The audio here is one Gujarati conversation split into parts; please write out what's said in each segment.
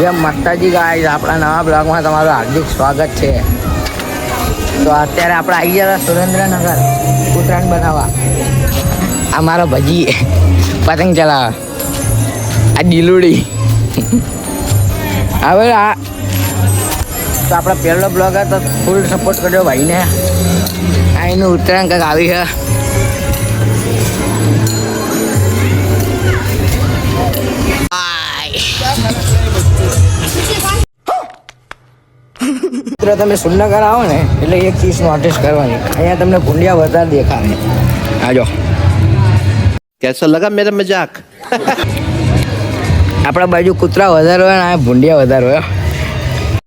જેમ માતાજી ગાય આપણા નવા બ્લોગમાં તમારું હાર્દિક સ્વાગત છે. તો અત્યારે આપણે આવી ગયા સુરેન્દ્રનગર, ઉત્તરાયણ બનાવવા. આ મારો ભજી, પતંગ ચલાવે. આ ડીલુડી. હવે આ તો આપણો પહેલો બ્લોગ હતો ફૂલ સપોર્ટ કરજો ભાઈને. આ એનું ઉત્તરાયણ કંઈક આવી છે. મિત્રો તમે સુરનગર આવો ને એટલે એક ચીજ નોટિસ કરવાની. અહીંયા તમને ભૂંડિયા વધારે દેખાડે. આજો. કેસો લગા મેરા મજાક. આપણા બાજુ કૂતરા વધારે હોય અને ભૂંડિયા વધારે હોય.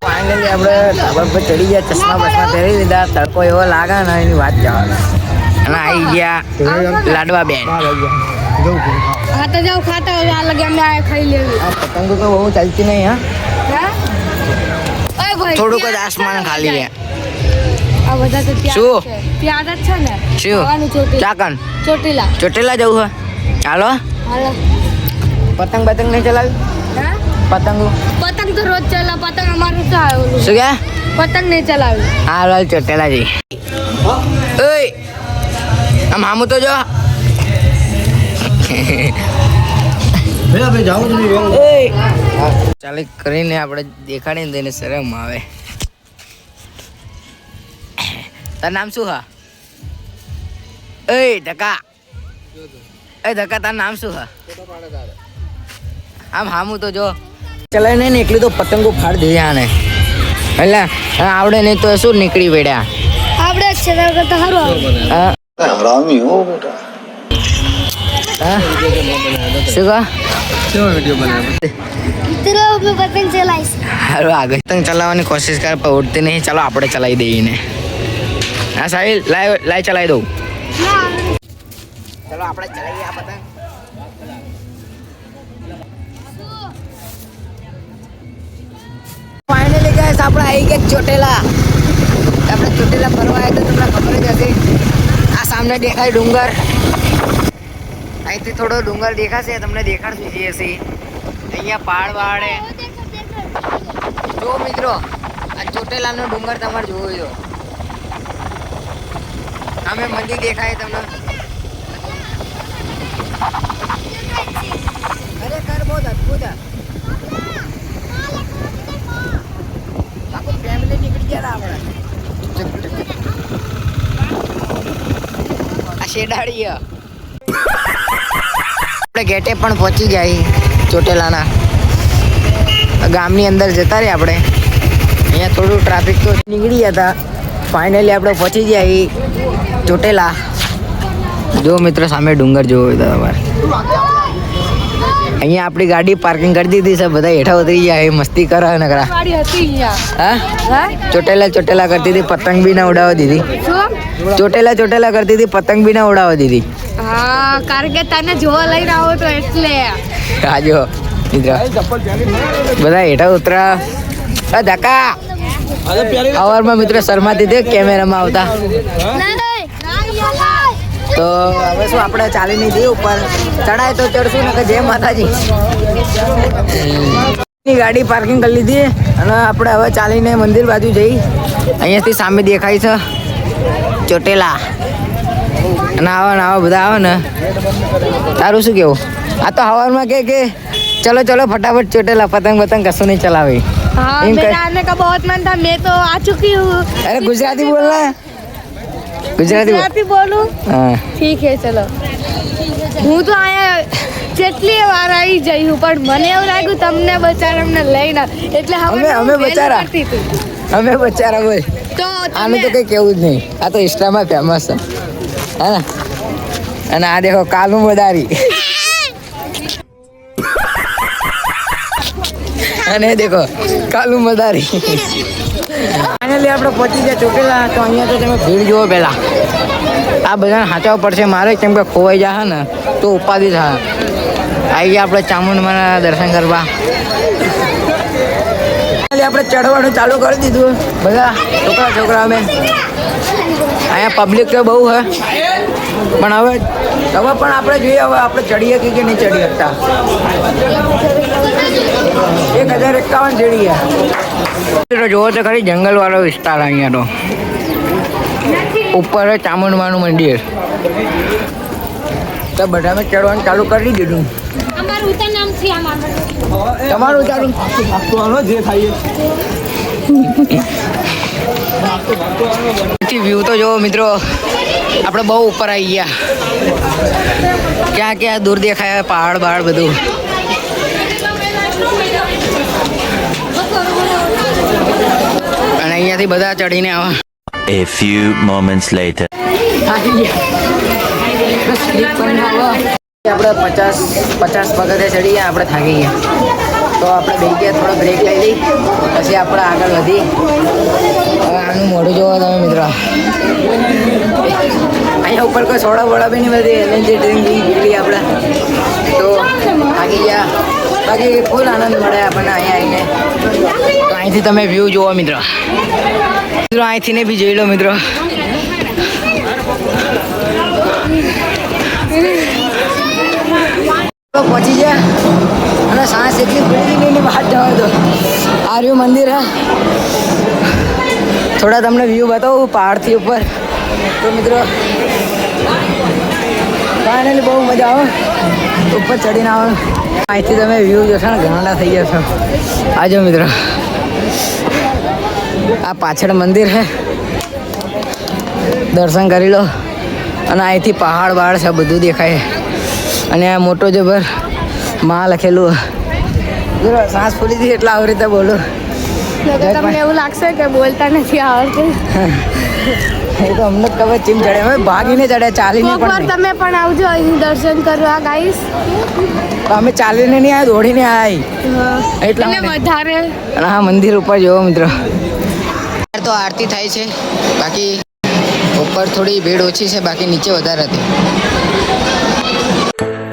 ફાઇનલી આપણે ધાબા પર ચડી ગયા ચશ્મા બસમા પહેરી લીધા. તડકો એવો લાગે ને એની વાત જવાના. અને આવી ગયા લાડવા બેન. ખાતા જાવ ખાતા હવે આ લગે અમે ખાઈ લેવી. પતંગો તો બહુ ચાલતી નહીં હા. થોડુંક જ આસમાન ખાલી છે. શું? છે. જ છે ને? શું? ચોટીલા. ચોટીલા. જવું હે? હાલો. પતંગ પતંગ નહીં ચલાવી? હા? પતંગો? પતંગ તો રોજ ચલા પતંગ અમારું તો શું કે? પતંગ નહીં ચલાવી. હાલ ચોટેલા જઈ ઓય! આમ હામું તો જો. ચાલે કરીને આપણે દેખાડીને તેને શરમ આવે. તારું નામ શું હા? એ ધકા એ ધકા તારું નામ શું હા? આમ હામું તો જો. ચાલે નહીં ને એટલી તો પતંગો ફાડ દઈએ આને. એટલે આવડે નહીં તો શું નીકળી પડ્યા? આવડે છે કરતા સારું હરામી હો બેટા. શું કહો? તેરો મેં પતંગ ચલાવીશ હારું આગળ પતંગ ચલાવવાની કોશિશ કરે પણ ઉડતી નહીં. ચાલો આપણે ચલાવી દઈએ ને હા સાહિલ લાય લાય ચલાવી દઉં. ચલો આપણે ચલાવીએ આ પતંગ. ફાઇનલી ગાઈસ આપણે આવી ગયા ચોટેલા. આપણે ચોટેલા ફરવા આવ્યા તો તમને ખબર જ હશે. આ સામે દેખાય ડુંગર. અહીંથી થોડો ડુંગર દેખાશે, તમને દેખાડશું જે હશે અહીંયા પહાડ વાળે જો મિત્રો, આ ચોટેલાનો ડુંગર તમારે જોવો જો અમે મંદિર દેખાય તમને. ખરેખર બહુ અદભુત. આખું ફેમિલી નીકળી ગયા આપણે. આ શેડાડી હે. આપણે ગેટે પણ પહોંચી જાય ચોટેલાના. ગામની અંદર જતા રહે આપણે. અહીંયા થોડું ટ્રાફિક તો નીકળી ગયા હતા. ફાઇનલી આપણે પહોંચી જાય ચોટેલા. જો મિત્રો સામે ડુંગર જોવો હોય તમારે અહીંયા આપણી ગાડી પાર્કિંગ કરી દીધી છે બધા હેઠા ઉતરી ગયા મસ્તી કરે નકરા. હા? ચોટેલા ચોટેલા કરતી હતી પતંગ બી ના ઉડાવવા દીધી. ચોટેલા ચોટેલા કરતી હતી પતંગ બી ના ઉડાવવા દીધી. હા કારણ કે તને જોવા લઈને આવો તો એટલે. આજો મિત્ર. બધા હેઠા ઉતરા. ધક્કા. અવારમાં મિત્રો શર્માતી હતી કેમેરામાં આવતા. તો હવે શું આપણે ચાલી નહીં જઈએ ઉપર? ચડાય તો ચડશું ને કે જય માતાજી. ની ગાડી પાર્કિંગ કરી લીધી. અને આપણે હવે ચાલીને મંદિર બાજુ જઈ. અહીંયાથી સામે દેખાય છે. ચોટેલા અને આવા ને આવા બધા આવે ને તારું શું કેવું આ તો હવારમાં કે કે ચલો ચલો ફટાફટ ચોટેલા પતંગ પતંગ કશું નહીં ચલાવે हाँ इनका- मेरा आने का बहुत मन था मैं तो आ चुकी हूँ અરે ગુજરાતી બોલના ગુજરાતી બોલ ગુજરાતી બોલું હા ઠીક હે ચલો હું તો અહીંયા કેટલી વાર આવી જઈ હું પણ મને એવું લાગ્યું તમને બચારાને લઈને એટલે હવે અમે- હું અમે વહેલી બચારા. કરતી હતી. અમે બચારા બોલ તો આનું તો કંઈ કેવું જ નહીં. આ તો ઇન્સ્ટામાં ફેમસ છે. હે ને? અને આ દેખો કાલુ મદારી અને દેખો કાલુ મદારી ફાઇનલી આપણે પહોંચી ગયા ચોકેલા તો અહીંયા તો તમે ભીડ જુઓ પહેલાં. આ બધાને હાંચવા પડશે. મારે કેમ કે ખોવાઈ જાય ને તો ઉપાધિ થાય. આવી ગયા આપણે ચામુંડમાના દર્શન કરવા. Finally આપણે ચડવાનું ચાલુ કરી દીધું બધા છોકરા છોકરા અમે અહીંયા પબ્લિક તો બહુ હે. પણ હવે હવે પણ આપણે જોઈએ હવે આપણે ચડીએ કે નહીં ચડી શકતા એક હજાર એકાવન ચડી ગયા જોવો તો ખરી જંગલવાળો વિસ્તાર અહીંયા તો. ઉપર ચામુંડમાનું મંદિર. તો બધાને ચડવાનું ચાલુ કરી દીધું. ઉતર ચાલુ તમારું ચાલુ વ્યૂ તો જોવો મિત્રો. આપણે બહુ ઉપર આવી ગયા. ક્યાં ક્યાં દૂર દેખાય પહાડ બહાડ બધું. અને અહીંયાથી બધા ચડીને આવા. A few moments later. આપણે પચાસ પચાસ વખતે ચડી ગયા આપણે થાકી ગયા તો આપણે બે ગયા થોડો બ્રેક લઈ લઈ, પછી આપણે આગળ વધી. આનું મોઢું જોવો તમે, મિત્રો. અહીંયા ઉપર કોઈ સોડા બોડા બી નહીં બધી એનર્જી ડ્રિંક પીલી આપણે. તો થાકી ગયા. બાકી ફૂલ આનંદ મળે આપણને અહીંયા આવીને. તો અહીંથી તમે વ્યૂ જુઓ, મિત્રો. મિત્રો, અહીંથી ને બી જોઈ લો, મિત્રો. પહોંચી ગયા અને સાંસ એટલી પડી ગઈ બહાર જવા દો આર્યું મંદિર હા થોડા તમને વ્યૂ બતાવું પહાડથી ઉપર તો મિત્રો ફાઇનલી બહુ મજા આવે ઉપર ચડીને આવે અહીંથી તમે વ્યૂ જોશો ને ઘણા થઈ જશો આજો મિત્રો આ પાછળ મંદિર છે દર્શન કરી લો અને અહીંથી પહાડ બહાડ છે બધું દેખાય અને આ મોટો જબરમાં લખેલું. સાસ ફૂલી હતી એટલે આવી રીતે બોલું. તમને એવું લાગશે કે બોલતા નથી આવડતું. એ તો અમને ખબર ચીમ ચડે. અમે ભાગીને ચડે ચાલીને પણ તમે પણ આવજો અહીં દર્શન કરવા ગાઈસ તો અમે ચાલીને નહીં આવ્યા દોડીને આવી એટલે. વધારે. હા મંદિર ઉપર જોવો મિત્રો. તો આરતી થાય છે. બાકી ઉપર થોડી ભીડ ઓછી છે બાકી નીચે વધારે હતી. Thank you.